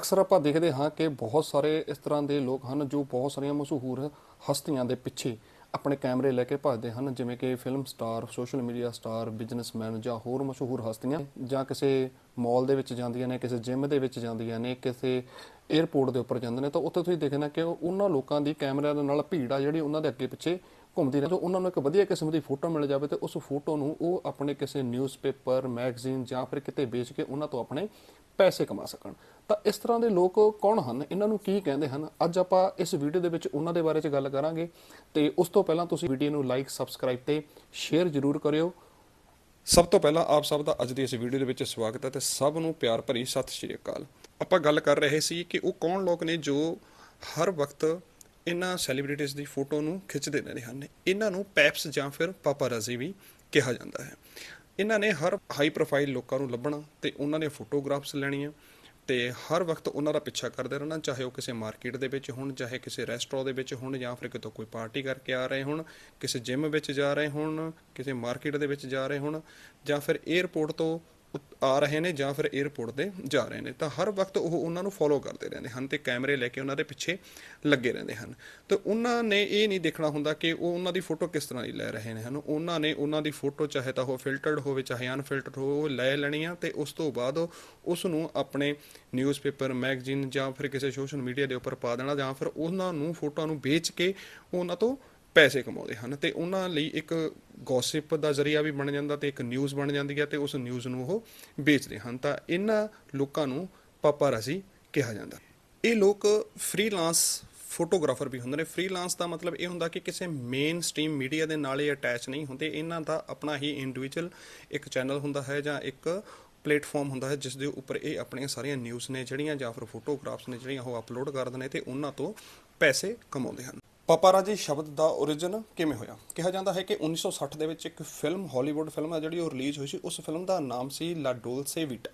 ਅਕਸਰ ਆਪਾਂ ਦੇਖਦੇ ਹਾਂ ਕਿ ਬਹੁਤ ਸਾਰੇ ਇਸ ਤਰ੍ਹਾਂ ਦੇ ਲੋਕ ਹਨ ਜੋ ਬਹੁਤ ਸਾਰੀਆਂ ਮਸ਼ਹੂਰ ਹਸਤੀਆਂ ਦੇ ਪਿੱਛੇ ਆਪਣੇ ਕੈਮਰੇ ਲੈ ਕੇ ਭੱਜਦੇ ਹਨ, ਜਿਵੇਂ ਕਿ film star social media star businessman ਜਾਂ ਹੋਰ ਮਸ਼ਹੂਰ ਹਸਤੀਆਂ, ਜਾਂ ਕਿਸੇ ਮਾਲ ਦੇ ਵਿੱਚ ਜਾਂਦੀਆਂ ਨੇ, ਕਿਸੇ ਜਿਮ ਦੇ ਵਿੱਚ ਜਾਂਦੀਆਂ ਨੇ, ਕਿਸੇ 에ਅਰਪੋਰਟ ਦੇ ਉੱਪਰ ਜਾਂਦੇ ਨੇ, ਤਾਂ ਉੱਥੇ ਤੁਸੀਂ ਦੇਖਣਾ ਕਿ ਉਹ- ਉਹਨਾਂ ਲੋਕਾਂ ਦੀ ਕੈਮਰਿਆਂ ਦੇ ਨਾਲ ਭੀੜ ਆ ਜਿਹੜੀ ਉਹਨਾਂ ਦੇ ਅੱਗੇ ਪਿੱਛੇ ਘੁੰਮਦੀ ਰਹੇ। ਉਹਨਾਂ ਨੂੰ ਇੱਕ ਵਧੀਆ ਕਿਸਮ ਦੀ ਫੋਟੋ ਮਿਲ ਜਾਵੇ ਤੇ ਉਸ ਫੋਟੋ ਨੂੰ ਉਹ ਆਪਣੇ ਕਿਸੇ ਨਿਊਜ਼ਪੇਪਰ ਮੈਗਜ਼ੀਨ ਜਾਂ ਫਿਰ ਕਿਤੇ ਵੇਚ ਕੇ ਉਹਨਾਂ ਤੋਂ ਆਪਣੇ ਪੈਸੇ ਕਮਾ ਸਕਣ। ਤਾਂ ਇਸ ਤਰ੍ਹਾਂ ਦੇ ਲੋਕ ਕੌਣ ਹਨ? ਇਹਨਾਂ ਨੂੰ ਕੀ ਕਹਿੰਦੇ ਹਨ? ਅੱਜ ਆਪਾਂ ਇਸ ਵੀਡੀਓ ਦੇ ਵਿੱਚ ਉਹਨਾਂ ਦੇ ਬਾਰੇ ਚ ਗੱਲ ਕਰਾਂਗੇ ਤੇ ਉਸ ਤੋਂ ਪਹਿਲਾਂ ਤੁਸੀਂ ਵੀਡੀਓ ਨੂੰ ਲਾਈਕ ਸਬਸਕ੍ਰਾਈਬ ਤੇ ਸ਼ੇਅਰ ਜ਼ਰੂਰ ਕਰਿਓ। ਸਭ ਤੋਂ ਪਹਿਲਾਂ ਆਪ ਸਭ ਦਾ ਅੱਜ ਦੀ ਇਸ ਵੀਡੀਓ ਦੇ ਵਿੱਚ ਸਵਾਗਤ ਹੈ ਤੇ ਸਭ ਨੂੰ ਪਿਆਰ ਭਰੀ ਸਤਿ ਸ਼੍ਰੀ ਅਕਾਲ। ਆਪਾਂ ਗੱਲ ਕਰ ਰਹੇ ਸੀ ਕਿ ਉਹ ਕੌਣ ਲੋਕ ਨੇ ਜੋ ਹਰ ਵਕਤ ਇਹਨਾਂ ਸੈਲੀਬ੍ਰਿਟੀਜ਼ ਦੀ ਫੋਟੋ ਨੂੰ ਖਿੱਚਦੇ ਰਹਿੰਦੇ ਹਨ। ਇਹਨਾਂ ਨੂੰ ਪੈਪਸ ਜਾਂ ਫਿਰ ਪਾਪਾਰਾਜ਼ੀ ਵੀ ਕਿਹਾ ਜਾਂਦਾ ਹੈ। ਇਹਨਾਂ ਨੇ ਹਰ ਹਾਈ ਪ੍ਰੋਫਾਈਲ ਲੋਕਾਂ ਨੂੰ ਲੱਭਣਾ ਤੇ ਉਹਨਾਂ ਨੇ ਫੋਟੋਗ੍ਰਾਫਸ ਲੈਣੀਆਂ। ਤੇ ਹਰ ਵਕਤ ਉਹਨਾਂ ਦਾ ਪਿੱਛਾ ਕਰਦੇ ਰਹਿਣਾ, ਚਾਹੇ ਉਹ ਕਿਸੇ ਮਾਰਕੀਟ ਦੇ ਵਿੱਚ ਹੋਣ, ਚਾਹੇ ਕਿਸੇ ਰੈਸਟੋਰੈਂਟ ਦੇ ਵਿੱਚ ਹੋਣ ਜਾਂ ਫਿਰ ਕਿਤੋਂ ਕੋਈ ਪਾਰਟੀ ਕਰਕੇ ਆ ਰਹੇ ਹੋਣ, ਕਿਸੇ ਜਿਮ ਵਿੱਚ ਜਾ ਰਹੇ ਹੋਣ, ਕਿਸੇ ਮਾਰਕੀਟ ਦੇ ਵਿੱਚ ਜਾ ਰਹੇ ਹੋਣ ਜਾਂ ਫਿਰ 에ਅਰਪੋਰਟ ਤੋਂ ਆ ਰਹੇ ਨੇ ਜਾਂ ਫਿਰ 에ਅਰਪੋਰਟ ਤੇ ਜਾ ਰਹੇ ਨੇ, ਤਾਂ ਹਰ ਵਕਤ ਉਹ ਉਹਨਾਂ ਨੂੰ ਫੋਲੋ ਕਰਦੇ ਰਹਿੰਦੇ ਹਨ ਤੇ ਕੈਮਰੇ ਲੈ ਕੇ ਉਹਨਾਂ ਦੇ ਪਿੱਛੇ ਲੱਗੇ ਰਹਿੰਦੇ ਹਨ। ਤੇ ਉਹਨਾਂ ਨੇ ਇਹ ਨਹੀਂ ਦੇਖਣਾ ਹੁੰਦਾ ਕਿ ਉਹ ਉਹਨਾਂ ਦੀ ਫੋਟੋ ਕਿਸ ਤਰ੍ਹਾਂ ਦੀ ਲੈ ਰਹੇ ਨੇ ਹਨ। ਉਹਨਾਂ ਨੇ ਉਹਨਾਂ ਦੀ ਫੋਟੋ ਚਾਹੇ ਤਾਂ ਉਹ ਫਿਲਟਰਡ ਹੋਵੇ, ਚਾਹੇ ਅਨਫਿਲਟਰਡ ਹੋਵੇ, ਉਹ ਲੈ ਲੈਣੀ ਆ ਤੇ ਉਸ ਤੋਂ ਬਾਅਦ ਉਸ ਨੂੰ ਆਪਣੇ ਨਿਊਜ਼ਪੇਪਰ ਮੈਗਜ਼ੀਨ ਜਾਂ ਫਿਰ ਕਿਸੇ ਸੋਸ਼ਲ ਮੀਡੀਆ ਦੇ ਉੱਪਰ ਪਾ ਦੇਣਾ ਜਾਂ ਫਿਰ ਉਹਨਾਂ ਨੂੰ ਫੋਟੋਆਂ ਨੂੰ ਵੇਚ ਕੇ ਉਹਨਾਂ ਤੋਂ ਪੈਸੇ ਕਮਾਉਂਦੇ ਹਨ ਤੇ ਉਹਨਾਂ ਲਈ ਇੱਕ ਗੌਸਿਪ ਦਾ ਜ਼ਰੀਆ ਵੀ ਬਣ ਜਾਂਦਾ ਤੇ ਇੱਕ ਨਿਊਜ਼ ਬਣ ਜਾਂਦੀ ਹੈ ਤੇ ਉਸ ਨਿਊਜ਼ ਨੂੰ ਉਹ ਵੇਚਦੇ ਹਨ। ਤਾਂ ਇਹਨਾਂ ਲੋਕਾਂ ਨੂੰ ਪਾਪਾਰਾਜ਼ੀ ਕਿਹਾ ਜਾਂਦਾ। ਇਹ ਲੋਕ ਫ੍ਰੀਲਾਂਸ ਫੋਟੋਗ੍ਰਾਫਰ ਵੀ ਹੁੰਦੇ ਨੇ। ਫ੍ਰੀਲਾਂਸ ਦਾ ਮਤਲਬ ਇਹ ਹੁੰਦਾ ਕਿ ਕਿਸੇ ਮੇਨ ਸਟ੍ਰੀਮ ਮੀਡੀਆ ਦੇ ਨਾਲ ਇਹ ਅਟੈਚ ਨਹੀਂ ਹੁੰਦੇ। ਇਹਨਾਂ ਦਾ ਆਪਣਾ ਹੀ ਇੰਡੀਵਿਜੂਅਲ ਇੱਕ ਚੈਨਲ ਹੁੰਦਾ ਹੈ ਜਾਂ ਇੱਕ ਪਲੇਟਫਾਰਮ ਹੁੰਦਾ ਹੈ ਜਿਸ ਦੇ ਉੱਪਰ ਇਹ ਆਪਣੀਆਂ ਸਾਰੀਆਂ ਨਿਊਜ਼ ਨੇ ਜਿਹੜੀਆਂ ਜਾਂ ਫਿਰ ਫੋਟੋਗ੍ਰਾਫਸ ਨੇ ਜਿਹੜੀਆਂ ਉਹ ਅਪਲੋਡ ਕਰਦੇ ਨੇ ਤੇ ਉਹਨਾਂ ਤੋਂ ਪੈਸੇ ਕਮਾਉਂਦੇ ਹਨ। ਪਾਪਾਰਾਜੀ ਸ਼ਬਦ ਦਾ origin ਕਿਵੇਂ ਹੋਇਆ? ਕਿਹਾ ਜਾਂਦਾ ਹੈ ਕਿ 1960 ਦੇ ਵਿੱਚ ਇੱਕ ਫਿਲਮ ਹਾਲੀਵੁੱਡ ਫਿਲਮ ਹੈ, ਜਿਹੜੀ ਉਹ ਰਿਲੀਜ਼ ਹੋਈ ਸੀ। ਉਸ ਫਿਲਮ ਦਾ ਨਾਮ ਸੀ ਲਾ ਡੋਲਸੇ ਵੀਟਾ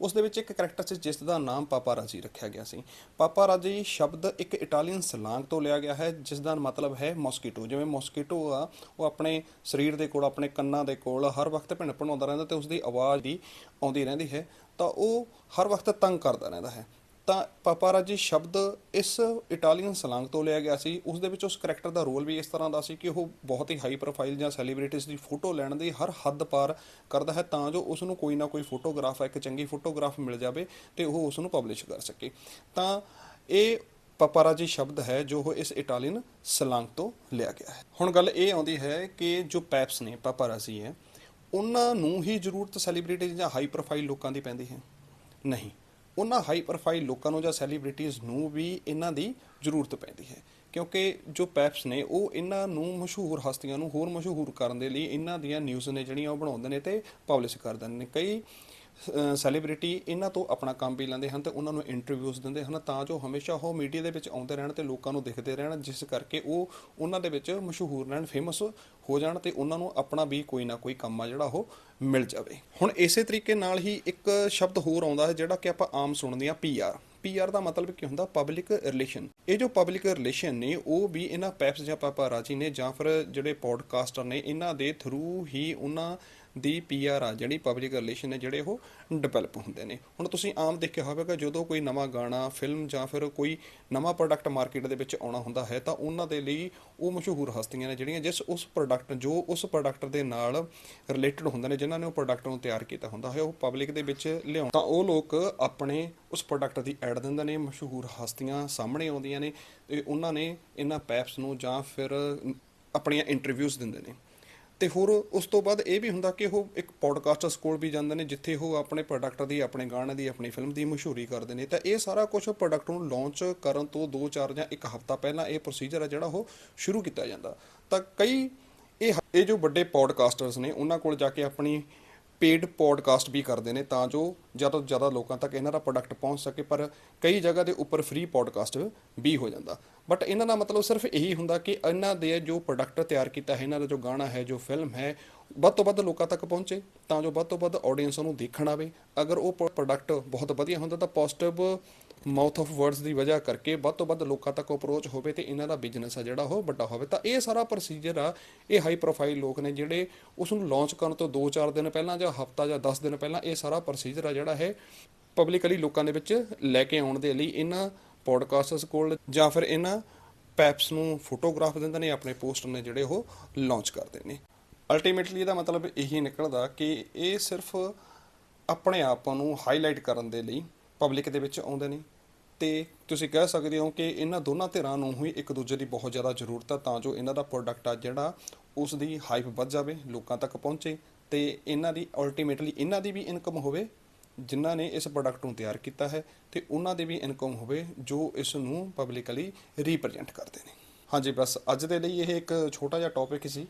ਉਸ ਦੇ ਵਿੱਚ ਇੱਕ ਕੈਰੈਕਟਰ ਸੀ ਜਿਸ ਦਾ ਨਾਮ ਪਾਪਾਰਾਜੀ ਰੱਖਿਆ ਗਿਆ ਸੀ। ਪਾਪਾਰਾਜੀ ਸ਼ਬਦ ਇੱਕ ਇਟਾਲੀਅਨ ਸਲਾਂਗ ਤੋਂ ਲਿਆ ਗਿਆ ਹੈ, ਜਿਸ ਦਾ ਮਤਲਬ ਹੈ ਮੋਸਕੀਟੋ ਜਿਵੇਂ ਮੋਸਕੀਟੋ ਆ, ਉਹ ਆਪਣੇ ਸਰੀਰ ਦੇ ਕੋਲ, ਆਪਣੇ ਕੰਨਾਂ ਦੇ ਕੋਲ ਹਰ ਵਕਤ ਭਿਣ ਭਣਾਉਂਦਾ ਰਹਿੰਦਾ ਤੇ ਉਸ ਦੀ ਆਵਾਜ਼ ਦੀ ਆਉਂਦੀ ਰਹਿੰਦੀ ਹੈ। ਤਾਂ ਉਹ ਹਰ ਵਕਤ ਤੰਗ ਕਰਦਾ ਰਹਿੰਦਾ ਹੈ। ਤਾਂ ਪਾਪਾਰਾਜੀ ਸ਼ਬਦ ਇਸ ਇਟਾਲੀਅਨ ਸਲਾਂਗ ਤੋਂ ਲਿਆ ਗਿਆ ਸੀ। ਉਸ ਦੇ ਵਿੱਚ ਉਸ ਕਰੈਕਟਰ ਦਾ ਰੋਲ ਵੀ ਇਸ ਤਰ੍ਹਾਂ ਦਾ ਸੀ ਕਿ ਉਹ ਬਹੁਤ ਹੀ ਹਾਈ ਪ੍ਰੋਫਾਈਲ ਜਾਂ ਸੈਲੀਬ੍ਰਿਟੀਜ਼ ਦੀ ਫੋਟੋ ਲੈਣ ਦੀ ਹਰ ਹੱਦ ਪਾਰ ਕਰਦਾ ਹੈ ਤਾਂ ਜੋ ਉਸ ਨੂੰ ਕੋਈ ਨਾ ਕੋਈ ਫੋਟੋਗ੍ਰਾਫ ਇੱਕ ਚੰਗੀ ਫੋਟੋਗ੍ਰਾਫ ਮਿਲ ਜਾਵੇ ਤੇ ਉਹ ਉਸ ਨੂੰ ਪਬਲਿਸ਼ ਕਰ ਸਕੇ। ਤਾਂ ਇਹ ਪਾਪਾਰਾਜੀ ਸ਼ਬਦ ਹੈ ਜੋ ਉਹ ਇਸ ਇਟਾਲੀਅਨ ਸਲਾਂਗ ਤੋਂ ਲਿਆ ਗਿਆ ਹੈ। ਹੁਣ ਗੱਲ ਇਹ ਆਉਂਦੀ ਹੈ ਕਿ ਜੋ ਪੈਪਸ ਨੇ ਪਾਪਾਰਾਜੀ ਹੈ, ਉਹਨਾਂ ਨੂੰ ਹੀ ਜ਼ਰੂਰਤ ਸੈਲੀਬ੍ਰਿਟੀਜ਼ ਜਾਂ ਹਾਈ ਪ੍ਰੋਫਾਈਲ ਲੋਕਾਂ ਦੀ ਪੈਂਦੀ ਹੈ? ਨਹੀਂ। ਉਹਨਾਂ ਹਾਈ ਪ੍ਰੋਫਾਈਲ ਲੋਕਾਂ ਨੂੰ ਜਾਂ ਸੈਲੀਬ੍ਰਿਟੀਜ਼ ਨੂੰ ਵੀ ਇਹਨਾਂ ਦੀ ਜ਼ਰੂਰਤ ਪੈਂਦੀ ਹੈ। ਕਿਉਂਕਿ ਜੋ ਪੈਪਸ ਨੇ, ਉਹ ਇਹਨਾਂ ਨੂੰ ਮਸ਼ਹੂਰ ਹਸਤੀਆਂ ਨੂੰ ਹੋਰ ਮਸ਼ਹੂਰ ਕਰਨ ਦੇ ਲਈ ਇਹਨਾਂ ਦੀਆਂ ਨਿਊਜ਼ ਨੇ ਜਿਹੜੀਆਂ ਉਹ ਬਣਾਉਂਦੇ ਨੇ ਤੇ ਪਬਲਿਸ਼ ਕਰ ਦਿੰਦੇ ਨੇ। ਕਈ ਸੈਲੀਬ੍ਰਿਟੀ ਇਹਨਾਂ ਤੋਂ ਆਪਣਾ ਕੰਮ ਵੀ ਲੈਂਦੇ ਹਨ ਤੇ ਉਹਨਾਂ ਨੂੰ ਇੰਟਰਵਿਊਜ਼ ਦਿੰਦੇ ਹਨ ਤਾਂ ਜੋ ਹਮੇਸ਼ਾ ਉਹ ਮੀਡੀਆ ਦੇ ਵਿੱਚ ਆਉਂਦੇ ਰਹਿਣ ਤੇ ਲੋਕਾਂ ਨੂੰ ਦਿਖਦੇ ਰਹਿਣ, ਜਿਸ ਕਰਕੇ ਉਹ ਉਹਨਾਂ ਦੇ ਵਿੱਚ ਮਸ਼ਹੂਰ ਰਹਿਣ ਫੇਮਸ ਹੋ ਜਾਣ ਤੇ ਉਹਨਾਂ ਨੂੰ ਆਪਣਾ ਵੀ ਕੋਈ ਨਾ ਕੋਈ ਕੰਮ ਆ ਜਿਹੜਾ ਉਹ ਮਿਲ ਜਾਵੇ। ਹੁਣ ਇਸੇ ਤਰੀਕੇ ਨਾਲ ਹੀ ਇੱਕ ਸ਼ਬਦ ਹੋਰ ਆਉਂਦਾ ਹੈ ਜਿਹੜਾ ਕਿ ਆਪਾਂ ਆਮ ਸੁਣਦੇ ਹਾਂ ਪੀਆਰ ਪੀਆਰ ਦਾ ਮਤਲਬ ਕੀ ਹੁੰਦਾ? ਪਬਲਿਕ ਰਿਲੇਸ਼ਨ ਇਹ ਜੋ ਪਬਲਿਕ ਰਿਲੇਸ਼ਨ ਨੇ, ਉਹ ਵੀ ਇਹਨਾਂ ਪੈਪਸ ਜਾਂ ਪਾਪਾਰਾਜੀ ਨੇ ਜਾਂ ਫਿਰ ਜਿਹੜੇ ਪੋਡਕਾਸਟਰ ਨੇ, ਇਹਨਾਂ ਦੇ ਥਰੂ ਹੀ ਉਹਨਾਂ ਦੀ ਪੀਆਰ ਆ, ਜਿਹੜੀ ਪਬਲਿਕ ਰਿਲੇਸ਼ਨ ਨੇ ਜਿਹੜੇ ਉਹ ਡਿਵੈਲਪ ਹੁੰਦੇ ਨੇ। ਹੁਣ ਤੁਸੀਂ ਆਮ ਦੇਖਿਆ ਹੋਵੇਗਾ ਜਦੋਂ ਕੋਈ ਨਵਾਂ ਗਾਣਾ ਫਿਲਮ ਜਾਂ ਫਿਰ ਕੋਈ ਨਵਾਂ ਪ੍ਰੋਡਕਟ ਮਾਰਕੀਟ ਦੇ ਵਿੱਚ ਆਉਣਾ ਹੁੰਦਾ ਹੈ, ਤਾਂ ਉਹਨਾਂ ਦੇ ਲਈ ਉਹ ਮਸ਼ਹੂਰ ਹਸਤੀਆਂ ਨੇ ਜਿਹੜੀਆਂ ਜਿਸ ਉਸ ਪ੍ਰੋਡਕਟ ਜੋ ਉਸ ਪ੍ਰੋਡਕਟ ਦੇ ਨਾਲ ਰਿਲੇਟਡ ਹੁੰਦੇ ਨੇ, ਜਿਨ੍ਹਾਂ ਨੇ ਉਹ ਪ੍ਰੋਡਕਟ ਨੂੰ ਤਿਆਰ ਕੀਤਾ ਹੁੰਦਾ ਹੈ, ਉਹ ਪਬਲਿਕ ਦੇ ਵਿੱਚ ਲਿਆਉਣ। ਤਾਂ ਉਹ ਲੋਕ ਆਪਣੇ ਉਸ ਪ੍ਰੋਡਕਟ ਦੀ ਐਡ ਦਿੰਦੇ ਨੇ, ਮਸ਼ਹੂਰ ਹਸਤੀਆਂ ਸਾਹਮਣੇ ਆਉਂਦੀਆਂ ਨੇ ਤੇ ਉਹਨਾਂ ਨੇ ਇਹਨਾਂ ਪੈਪਸ ਨੂੰ ਜਾਂ ਫਿਰ ਆਪਣੀਆਂ ਇੰਟਰਵਿਊਜ਼ ਦਿੰਦੇ ਨੇ। ਤੇ ਹੋਰ ਉਸ ਤੋਂ ਬਾਅਦ ਇਹ ਵੀ ਹੁੰਦਾ ਕਿ ਉਹ ਇੱਕ ਪੋਡਕਾਸਟਰਸ ਕੋਲ ਵੀ ਜਾਂਦੇ ਨੇ, ਜਿੱਥੇ ਉਹ ਆਪਣੇ ਪ੍ਰੋਡਕਟ ਦੀ, ਆਪਣੇ ਗਾਣੇ ਦੀ, ਆਪਣੀ ਫਿਲਮ ਦੀ ਮਸ਼ਹੂਰੀ ਕਰਦੇ ਨੇ। ਤਾਂ ਇਹ ਸਾਰਾ ਕੁਝ ਪ੍ਰੋਡਕਟ ਨੂੰ ਲਾਂਚ ਕਰਨ ਤੋਂ 2-4 ਜਾਂ 1 ਹਫ਼ਤਾ ਪਹਿਲਾਂ ਇਹ ਪ੍ਰੋਸੀਜਰ ਹੈ ਜਿਹੜਾ ਉਹ ਸ਼ੁਰੂ ਕੀਤਾ ਜਾਂਦਾ। ਤਾਂ ਕਈ ਇਹ ਇਹ ਜੋ ਵੱਡੇ ਪੋਡਕਾਸਟਰਸ ਨੇ, ਉਹਨਾਂ ਕੋਲ ਜਾ ਕੇ ਆਪਣੀ ਪੇਡ ਪੋਡਕਾਸਟ ਵੀ ਕਰਦੇ ਨੇ ਤਾਂ ਜੋ ਜ਼ਿਆਦਾ ਤੋਂ ਜ਼ਿਆਦਾ ਲੋਕਾਂ ਤੱਕ ਇਹਨਾਂ ਦਾ ਪ੍ਰੋਡਕਟ ਪਹੁੰਚ ਸਕੇ, ਪਰ ਕਈ ਜਗ੍ਹਾ ਦੇ ਉੱਪਰ ਫ੍ਰੀ ਪੋਡਕਾਸਟ ਵੀ ਹੋ ਜਾਂਦਾ। ਬਟ ਇਹਨਾਂ ਦਾ ਮਤਲਬ ਸਿਰਫ ਇਹੀ ਹੁੰਦਾ ਕਿ ਇਹਨਾਂ ਦੇ ਜੋ ਪ੍ਰੋਡਕਟ ਤਿਆਰ ਕੀਤਾ ਹੈ, ਇਹਨਾਂ ਦਾ ਜੋ ਗਾਣਾ ਹੈ, ਜੋ ਫਿਲਮ ਹੈ, ਵੱਧ ਤੋਂ ਵੱਧ ਲੋਕਾਂ ਤੱਕ ਪਹੁੰਚੇ, ਤਾਂ ਜੋ ਵੱਧ ਤੋਂ ਵੱਧ ਆਡੀਅנס ਨੂੰ ਦੇਖਣ ਆਵੇ। ਅਗਰ ਉਹ ਪ੍ਰੋਡਕਟ ਬਹੁਤ ਵਧੀਆ ਹੁੰਦਾ ਤਾਂ ਪੋਜ਼ਿਟਿਵ ਮਾਊਥ ਆਫ ਵਰਡਸ ਦੀ ਵਜ੍ਹਾ ਕਰਕੇ ਵੱਧ ਤੋਂ ਵੱਧ ਲੋਕਾਂ ਤੱਕ ਅਪਰੋਚ ਹੋਵੇ ਤੇ ਇਹਨਾਂ ਦਾ ਬਿਜ਼ਨਸ ਆ ਜਿਹੜਾ ਉਹ ਵੱਡਾ ਹੋਵੇ। ਤਾਂ ਇਹ ਸਾਰਾ ਪ੍ਰੋਸੀਜਰ ਆ, ਇਹ ਹਾਈ ਪ੍ਰੋਫਾਈਲ ਲੋਕ ਨੇ ਜਿਹੜੇ ਉਸ ਨੂੰ ਲਾਂਚ ਕਰਨ ਤੋਂ 2-4 ਦਿਨ ਪਹਿਲਾਂ ਜਾਂ ਹਫਤਾ ਜਾਂ 10 ਦਿਨ ਪਹਿਲਾਂ ਇਹ ਸਾਰਾ ਪ੍ਰੋਸੀਜਰ ਆ ਜਿਹੜਾ ਹੈ ਪਬਲਿਕਲੀ ਲੋਕਾਂ ਦੇ ਵਿੱਚ ਲੈ ਕੇ ਆਉਣ ਦੇ ਲਈ ਇਹਨਾਂ ਪੋਡਕਾਸਟਰਸ ਕੋਲ ਜਾਂ ਫਿਰ ਇਹਨਾਂ ਪੈਪਸ ਨੂੰ ਫੋਟੋਗ੍ਰਾਫ ਦਿੰਦੇ ਨੇ, ਆਪਣੇ ਪੋਸਟਰ ਨੇ ਜਿਹੜੇ ਉਹ ਲਾਂਚ ਕਰਦੇ ਨੇ। ਅਲਟੀਮੇਟਲੀ ਇਹਦਾ ਮਤਲਬ ਇਹੀ ਨਿਕਲਦਾ ਕਿ ਇਹ ਸਿਰਫ ਆਪਣੇ ਆਪ ਨੂੰ ਹਾਈਲਾਈਟ ਕਰਨ ਦੇ ਲਈ ਪਬਲਿਕ ਦੇ ਵਿੱਚ ਆਉਂਦੇ ਨੇ। ਤੇ ਤੁਸੀਂ ਕਹਿ ਸਕਦੇ ਹੋ ਕਿ ਇਹਨਾਂ ਦੋਨਾਂ ਧਿਰਾਂ ਨੂੰ ਹੀ ਇੱਕ ਦੂਜੇ ਦੀ ਬਹੁਤ ਜ਼ਿਆਦਾ ਜ਼ਰੂਰਤ ਹੈ ਤਾਂ ਜੋ ਇਹਨਾਂ ਦਾ ਪ੍ਰੋਡਕਟ ਆ ਜਿਹੜਾ, ਉਸ ਦੀ ਹਾਈਪ ਵੱਧ ਜਾਵੇ, ਲੋਕਾਂ ਤੱਕ ਪਹੁੰਚੇ ਤੇ ਇਹਨਾਂ ਦੀ ਅਲਟੀਮੇਟਲੀ ਇਹਨਾਂ ਦੀ ਵੀ ਇਨਕਮ ਹੋਵੇ, ਜਿਨ੍ਹਾਂ ਨੇ ਇਸ ਪ੍ਰੋਡਕਟ ਨੂੰ ਤਿਆਰ ਕੀਤਾ ਹੈ ਤੇ ਉਹਨਾਂ ਦੀ ਵੀ ਇਨਕਮ ਹੋਵੇ, ਜੋ ਇਸ ਨੂੰ ਪਬਲਿਕਲੀ ਰਿਪਰੈਜ਼ੈਂਟ ਕਰਦੇ ਨੇ। ਹਾਂਜੀ, ਬਸ ਅੱਜ ਦੇ ਲਈ ਇਹ ਇੱਕ ਛੋਟਾ ਜਿਹਾ ਟੌਪਿਕ ਸੀ।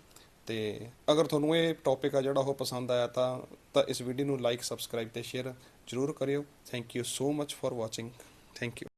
ਤੇ ਅਗਰ ਤੁਹਾਨੂੰ ਇਹ ਟੌਪਿਕ ਆ ਜਿਹੜਾ ਉਹ ਪਸੰਦ ਆਇਆ ਤਾਂ ਤਾਂ ਇਸ ਵੀਡੀਓ ਨੂੰ ਲਾਈਕ ਸਬਸਕ੍ਰਾਈਬ ਤੇ ਸ਼ੇਅਰ ਜ਼ਰੂਰ ਕਰਿਓ। Thank you so much for watching thank you